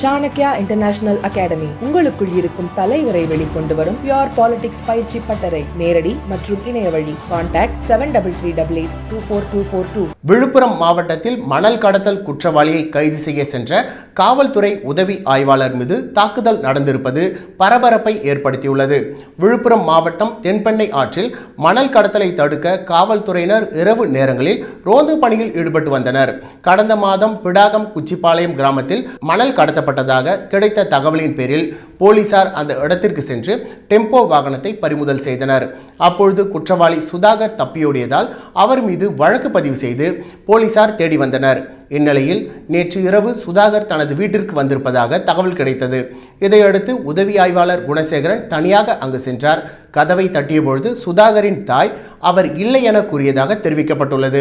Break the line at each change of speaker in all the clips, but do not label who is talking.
Chanakya international academy உங்களுக்குள் இருக்கும் தலைவரை வெளிக்கொண்டு வரும் பியோர் பாலிடிக்ஸ் பயிற்சி பட்டறை. நேரடி மற்றும் இணைய வழி. Contact seven double three double eight two four two four two
Villupuram மாவட்டத்தில் மணல் கடத்தல் குற்றவாளியை கைது செய்ய சென்ற காவல்துறை உதவி ஆய்வாளர் மீது தாக்குதல் நடந்திருப்பது பரபரப்பை ஏற்படுத்தியுள்ளது. விழுப்புரம் மாவட்டம் தென்பெண்ணை ஆற்றில் மணல் கடத்தலை தடுக்க காவல்துறையினர் இரவு நேரங்களில் ரோந்து பணியில் ஈடுபட்டு வந்தனர். கடந்த மாதம் பிடாகம் குச்சிப்பாளையம் கிராமத்தில் மணல் கடத்தப்பட்டதாக கிடைத்த தகவலின் பேரில் போலீசார் அந்த இடத்திற்கு சென்று டெம்போ வாகனத்தை பறிமுதல் செய்தனர். அப்பொழுது குற்றவாளி சுதாகர் தப்பியோடியதால் அவர் மீது வழக்கு பதிவு செய்து போலீசார் தேடி வந்தனர். இந்நிலையில் நேற்று இரவு சுதாகர் தனது வீட்டிற்கு வந்திருப்பதாக தகவல் கிடைத்தது. இதையடுத்து உதவி ஆய்வாளர் குணசேகரன் தனியாக அங்கு சென்றார். கதவை தட்டியபொழுது சுதாகரின் தாய் அவர் இல்லை என கூறியதாக தெரிவிக்கப்பட்டுள்ளது.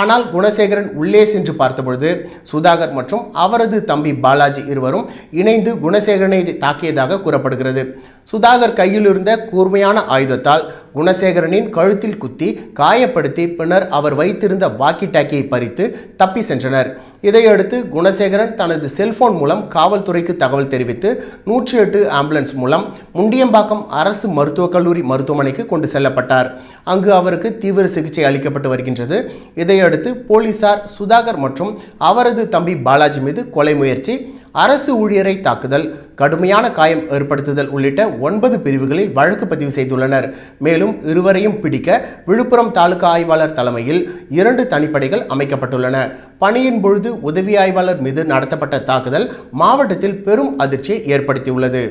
ஆனால் குணசேகரன் உள்ளே சென்று பார்த்தபொழுது சுதாகர் மற்றும் அவரது தம்பி பாலாஜி இருவரும் இணைந்து குணசேகரனை தாக்கியதாக கூறப்படுகிறது. சுதாகர் கையில் இருந்த கூர்மையான ஆயுதத்தால் குணசேகரனின் கழுத்தில் குத்தி காயப்படுத்தி பின்னர் அவர் வைத்திருந்த வாக்கி டாக்கியை பறித்து தப்பி சென்றனர். இதையடுத்து குணசேகரன் தனது செல்போன் மூலம் காவல்துறைக்கு தகவல் தெரிவித்து நூற்றி எட்டு ஆம்புலன்ஸ் மூலம் முண்டியம்பாக்கம் அரசு மருத்துவக் கல்லூரி மருத்துவமனைக்கு கொண்டு செல்லப்பட்டார். அங்கு அவருக்கு தீவிர சிகிச்சை அளிக்கப்பட்டு வருகின்றது. இதையடுத்து போலீசார் சுதாகர் மற்றும் அவரது தம்பி பாலாஜி மீது கொலை முயற்சி அரசு ஊழியரை தாக்குதல் கடுமையான காயம் ஏற்படுத்துதல் உள்ளிட்ட ஒன்பது பிரிவுகளில் வழக்கு பதிவு செய்துள்ளனர். மேலும் இருவரையும் பிடிக்க விழுப்புரம் தாலுகா ஆய்வாளர் தலைமையில் இரண்டு தனிப்படைகள் அமைக்கப்பட்டுள்ளன. பணியின் பொழுது உதவி ஆய்வாளர் மீது நடத்தப்பட்ட தாக்குதல் மாவட்டத்தில் பெரும் அதிர்ச்சியை ஏற்படுத்தியுள்ளது.